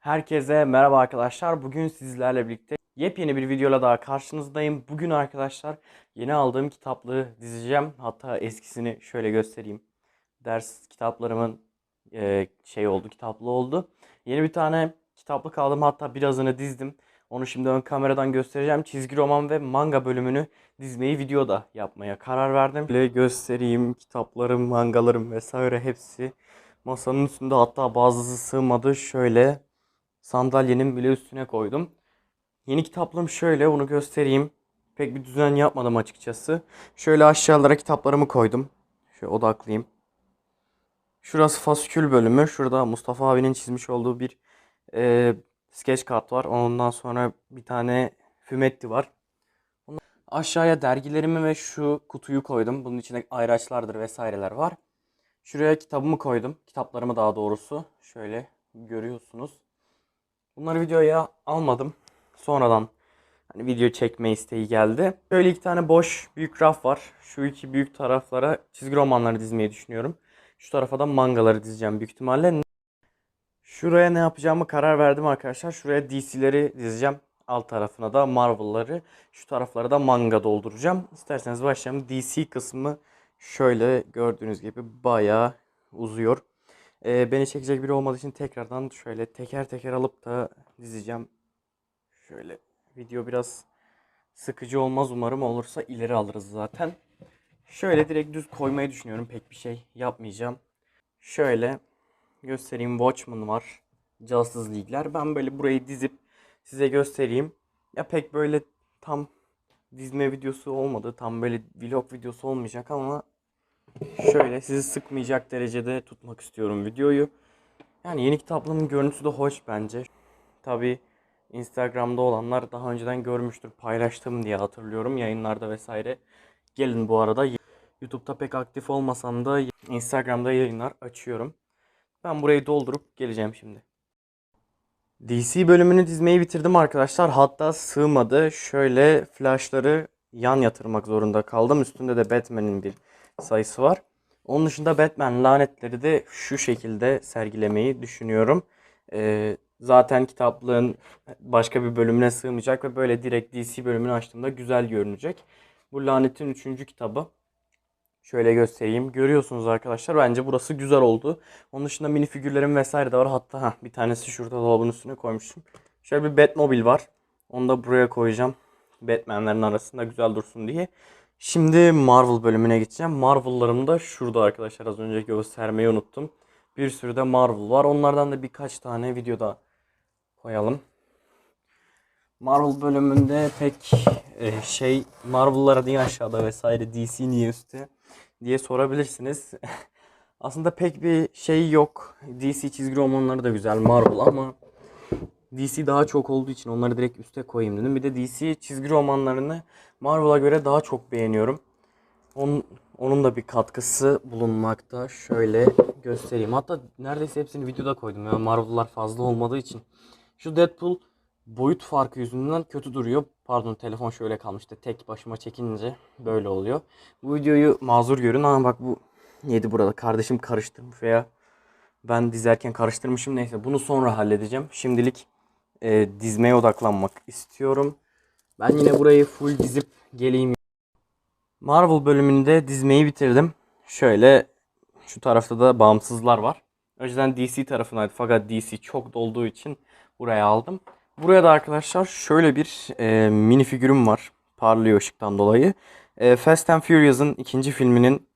Herkese merhaba arkadaşlar. Bugün sizlerle birlikte yepyeni bir videoyla daha karşınızdayım. Bugün arkadaşlar yeni aldığım kitaplığı dizeceğim. Hatta eskisini şöyle göstereyim. Ders kitaplarımın e, şey oldu, kitaplığı oldu. Yeni bir tane kitaplık aldım. Hatta birazını dizdim. Onu şimdi ön kameradan göstereceğim. Çizgi roman ve manga bölümünü dizmeyi videoda yapmaya karar verdim. Böyle göstereyim. Kitaplarım, mangalarım vesaire hepsi masanın üstünde. Hatta bazısı sığmadı. Şöyle sandalyenin bile üstüne koydum. Yeni kitaplığım şöyle. Onu göstereyim. Pek bir düzen yapmadım açıkçası. Şöyle aşağılara kitaplarımı koydum. Şöyle odaklayayım. Şurası fasikül bölümü. Şurada Mustafa abinin çizmiş olduğu bir e, sketch kart var. Ondan sonra bir tane fümetti var. Aşağıya dergilerimi ve şu kutuyu koydum. Bunun içinde ayraçlardır vesaireler var. Şuraya kitabımı koydum. Kitaplarımı daha doğrusu. Şöyle görüyorsunuz. Bunları videoya almadım. Sonradan hani video çekme isteği geldi. Şöyle iki tane boş büyük raf var. Şu iki büyük taraflara çizgi romanları dizmeyi düşünüyorum. Şu tarafa da mangaları dizeceğim büyük ihtimalle. Şuraya ne yapacağımı karar verdim arkadaşlar. Şuraya DC'leri dizeceğim. Alt tarafına da Marvel'ları. Şu taraflara da manga dolduracağım. İsterseniz başlayalım. DC kısmı şöyle gördüğünüz gibi bayağı uzuyor. Ee, beni çekecek biri olmadığı için tekrardan şöyle teker teker alıp da dizeceğim. Şöyle video biraz sıkıcı olmaz umarım olursa ileri alırız zaten. Şöyle direkt düz koymayı düşünüyorum. Pek bir şey yapmayacağım. Şöyle göstereyim. Watchmen var. Justice League'ler. Ben böyle burayı dizip size göstereyim. Ya pek böyle tam dizme videosu olmadı. Tam böyle vlog videosu olmayacak ama şöyle sizi sıkmayacak derecede tutmak istiyorum videoyu. Yani yeni kitaplığımın görüntüsü de hoş bence. Tabi Instagram'da olanlar daha önceden görmüştür. Paylaştım diye hatırlıyorum yayınlarda vesaire. Gelin bu arada. YouTube'da pek aktif olmasam da Instagram'da yayınlar açıyorum. Ben burayı doldurup geleceğim şimdi. DC bölümünü dizmeyi bitirdim arkadaşlar. Hatta sığmadı. Şöyle flashları yan yatırmak zorunda kaldım. Üstünde de Batman'in bir sayısı var. Onun dışında Batman lanetleri de şu şekilde sergilemeyi düşünüyorum. Ee, zaten kitaplığın başka bir bölümüne sığmayacak ve böyle direkt DC bölümünü açtığımda güzel görünecek. Bu lanetin 3. kitabı. Şöyle göstereyim. Görüyorsunuz arkadaşlar. Bence burası güzel oldu. Onun dışında mini figürlerim vesaire de var. Hatta heh, bir tanesi şurada dolabın üstüne koymuşum. Şöyle bir Batmobile var. Onu da buraya koyacağım. Batman'lerin arasında güzel dursun diye. Şimdi Marvel bölümüne geçeceğim. Marvel'larım da şurada arkadaşlar. Az önce göstermeyi unuttum. Bir sürü de Marvel var. Onlardan da birkaç tane videoda koyalım. Marvel bölümünde pek e, şey Marvel'lara niye aşağıda vesaire DC niye üstte diye sorabilirsiniz. Aslında pek bir şey yok. DC çizgi romanları da güzel Marvel ama DC daha çok olduğu için onları direkt üste koyayım dedim. Bir de DC çizgi romanlarını Marvel'a göre daha çok beğeniyorum. Onun, onun da bir katkısı bulunmakta. Şöyle göstereyim. Hatta neredeyse hepsini videoda koydum. Ya Marvel'lar fazla olmadığı için. Şu Deadpool boyut farkı yüzünden kötü duruyor. Pardon telefon şöyle kalmıştı. Tek başıma çekinince böyle oluyor. Bu videoyu mazur görün ama bak bu yedi burada. Kardeşim karıştırmış veya ben dizerken karıştırmışım. Neyse bunu sonra halledeceğim. Şimdilik e, dizmeye odaklanmak istiyorum. Ben yine burayı full dizip geleyim. Marvel bölümünde dizmeyi bitirdim. Şöyle şu tarafta da bağımsızlar var. Önceden DC tarafındaydı fakat DC çok dolduğu için buraya aldım. Buraya da arkadaşlar şöyle bir e, mini figürüm var. Parlıyor ışıktan dolayı. E, Fast and Furious'ın ikinci filminin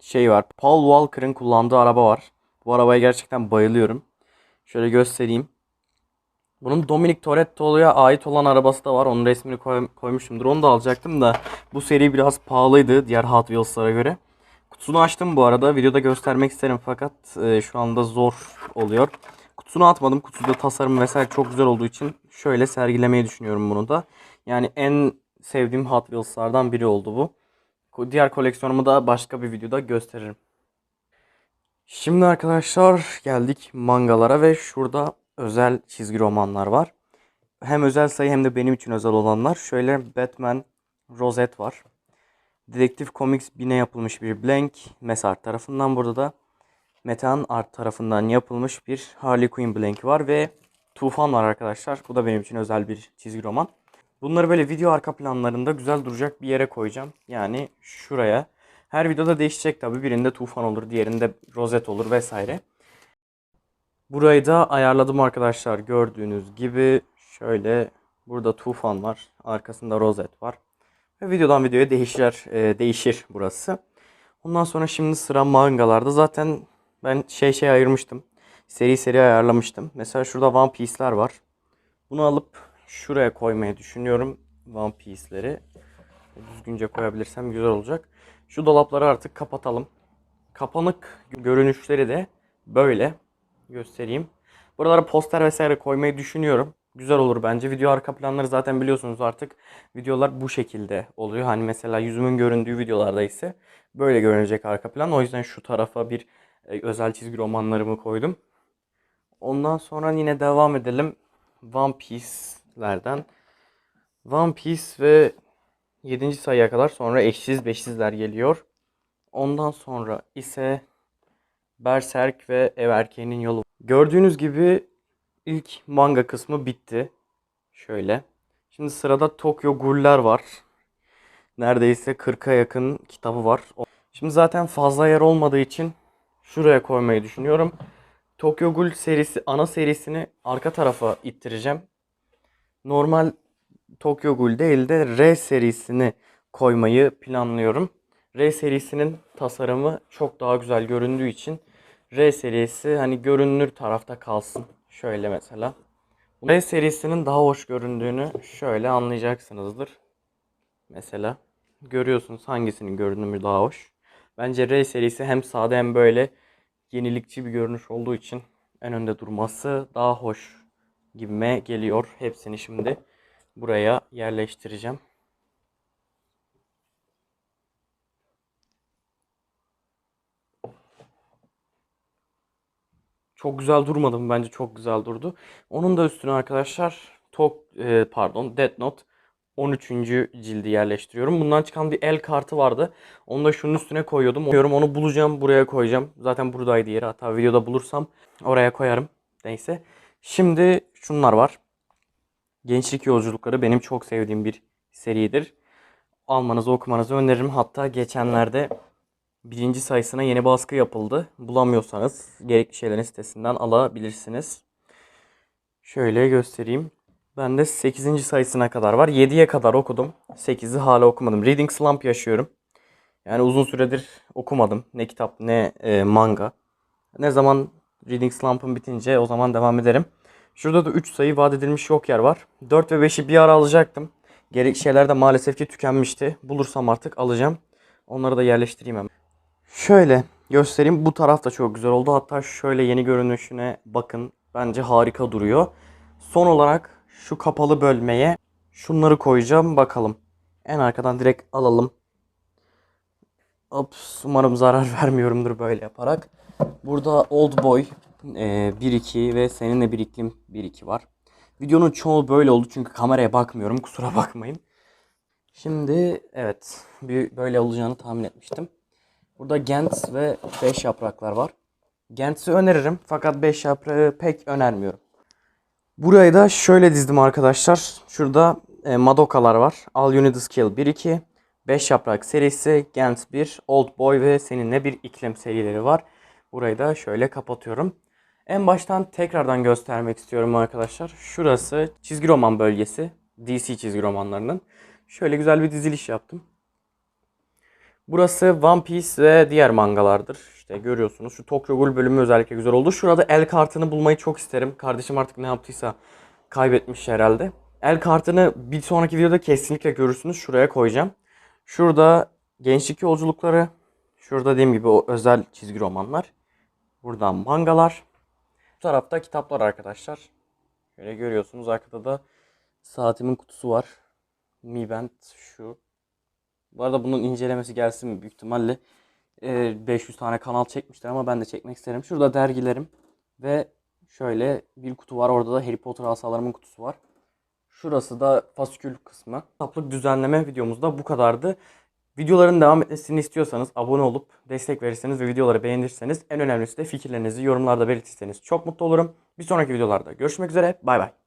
şey var. Paul Walker'ın kullandığı araba var. Bu arabaya gerçekten bayılıyorum. Şöyle göstereyim. Bunun Dominic Toretto'ya ait olan arabası da var. Onun resmini koy- koymuşumdur. Onu da alacaktım da bu seri biraz pahalıydı diğer Hot Wheels'lara göre. Kutusunu açtım bu arada. Videoda göstermek isterim fakat e, şu anda zor oluyor. Kutusunu atmadım. Kutuda tasarım vesaire çok güzel olduğu için şöyle sergilemeyi düşünüyorum bunu da. Yani en sevdiğim Hot Wheels'lardan biri oldu bu. Diğer koleksiyonumu da başka bir videoda gösteririm. Şimdi arkadaşlar geldik mangalara ve şurada özel çizgi romanlar var. Hem özel sayı hem de benim için özel olanlar. Şöyle Batman Rosette var. Dedektif Comics 1000'e yapılmış bir blank. Mesart tarafından burada da Metehan Art tarafından yapılmış bir Harley Quinn blank var ve Tufan var arkadaşlar. Bu da benim için özel bir çizgi roman. Bunları böyle video arka planlarında güzel duracak bir yere koyacağım. Yani şuraya. Her videoda değişecek tabii. Birinde Tufan olur, diğerinde Rozet olur vesaire. Burayı da ayarladım arkadaşlar. Gördüğünüz gibi şöyle burada Tufan var. Arkasında Rozet var. Ve videodan videoya değişir, e, değişir burası. Ondan sonra şimdi sıra mangalarda. Zaten ben şey şey ayırmıştım. Seri seri ayarlamıştım. Mesela şurada One Piece'ler var. Bunu alıp şuraya koymayı düşünüyorum. One Piece'leri. Düzgünce koyabilirsem güzel olacak. Şu dolapları artık kapatalım. Kapanık görünüşleri de böyle göstereyim. Buralara poster vesaire koymayı düşünüyorum. Güzel olur bence. Video arka planları zaten biliyorsunuz artık. Videolar bu şekilde oluyor. Hani mesela yüzümün göründüğü videolarda ise böyle görünecek arka plan. O yüzden şu tarafa bir e, özel çizgi romanlarımı koydum. Ondan sonra yine devam edelim. One Piece'lerden. One Piece ve 7. sayıya kadar sonra eşsiz beşsizler geliyor. Ondan sonra ise Berserk ve Ev Erkeğinin Yolu. Gördüğünüz gibi ilk manga kısmı bitti. Şöyle. Şimdi sırada Tokyo Ghoul'ler var. Neredeyse 40'a yakın kitabı var. Şimdi zaten fazla yer olmadığı için şuraya koymayı düşünüyorum. Tokyo Ghoul serisi ana serisini arka tarafa ittireceğim. Normal Tokyo Ghoul değil de R serisini koymayı planlıyorum. R serisinin tasarımı çok daha güzel göründüğü için R serisi hani görünür tarafta kalsın. Şöyle mesela. R serisinin daha hoş göründüğünü şöyle anlayacaksınızdır. Mesela görüyorsunuz hangisinin görünümü daha hoş. Bence R serisi hem sade hem böyle yenilikçi bir görünüş olduğu için en önde durması daha hoş gibime geliyor. Hepsini şimdi buraya yerleştireceğim. Çok güzel durmadı mı? Bence çok güzel durdu. Onun da üstüne arkadaşlar Tok e, pardon Death Note 13. cildi yerleştiriyorum. Bundan çıkan bir el kartı vardı. Onu da şunun üstüne koyuyordum. Diyorum onu bulacağım buraya koyacağım. Zaten buradaydı yeri. Hatta videoda bulursam oraya koyarım. Neyse. Şimdi şunlar var. Gençlik Yolculukları benim çok sevdiğim bir seridir. Almanızı okumanızı öneririm. Hatta geçenlerde birinci sayısına yeni baskı yapıldı. Bulamıyorsanız gerekli şeylerin sitesinden alabilirsiniz. Şöyle göstereyim. Ben de 8. sayısına kadar var. 7'ye kadar okudum. 8'i hala okumadım. Reading slump yaşıyorum. Yani uzun süredir okumadım. Ne kitap ne e, manga. Ne zaman Reading slump'ım bitince o zaman devam ederim. Şurada da 3 sayı vaat edilmiş yok yer var. 4 ve 5'i bir ara alacaktım. Gerek şeyler de maalesef ki tükenmişti. Bulursam artık alacağım. Onları da yerleştireyim hemen. Şöyle göstereyim. Bu taraf da çok güzel oldu. Hatta şöyle yeni görünüşüne bakın. Bence harika duruyor. Son olarak şu kapalı bölmeye şunları koyacağım. Bakalım. En arkadan direkt alalım. Ops, umarım zarar vermiyorumdur böyle yaparak. Burada Old Boy e, 1-2 ve seninle bir iklim 1-2 var. Videonun çoğu böyle oldu çünkü kameraya bakmıyorum. Kusura bakmayın. Şimdi evet bir böyle olacağını tahmin etmiştim. Burada Gent ve 5 yapraklar var. Gent'i öneririm fakat 5 yaprağı pek önermiyorum. Burayı da şöyle dizdim arkadaşlar. Şurada e, Madoka'lar var. All You Is Kill 1-2. 5 yaprak serisi, Gent 1, Old Boy ve seninle bir iklim serileri var. Burayı da şöyle kapatıyorum. En baştan tekrardan göstermek istiyorum arkadaşlar. Şurası çizgi roman bölgesi. DC çizgi romanlarının. Şöyle güzel bir diziliş yaptım. Burası One Piece ve diğer mangalardır. İşte görüyorsunuz. Şu Tokyo Ghoul bölümü özellikle güzel oldu. Şurada el kartını bulmayı çok isterim. Kardeşim artık ne yaptıysa kaybetmiş herhalde. El kartını bir sonraki videoda kesinlikle görürsünüz. Şuraya koyacağım. Şurada gençlik yolculukları. Şurada dediğim gibi o özel çizgi romanlar. Buradan mangalar. Bu tarafta kitaplar arkadaşlar. Şöyle görüyorsunuz. Arkada da saatimin kutusu var. Mi Band şu. Bu arada bunun incelemesi gelsin büyük ihtimalle. Ee, 500 tane kanal çekmişler ama ben de çekmek isterim. Şurada dergilerim ve şöyle bir kutu var. Orada da Harry Potter asalarımın kutusu var. Şurası da fasikül kısmı. Kitaplık düzenleme videomuzda bu kadardı. Videoların devam etmesini istiyorsanız abone olup destek verirseniz ve videoları beğenirseniz en önemlisi de fikirlerinizi yorumlarda belirtirseniz çok mutlu olurum. Bir sonraki videolarda görüşmek üzere. Bay bay.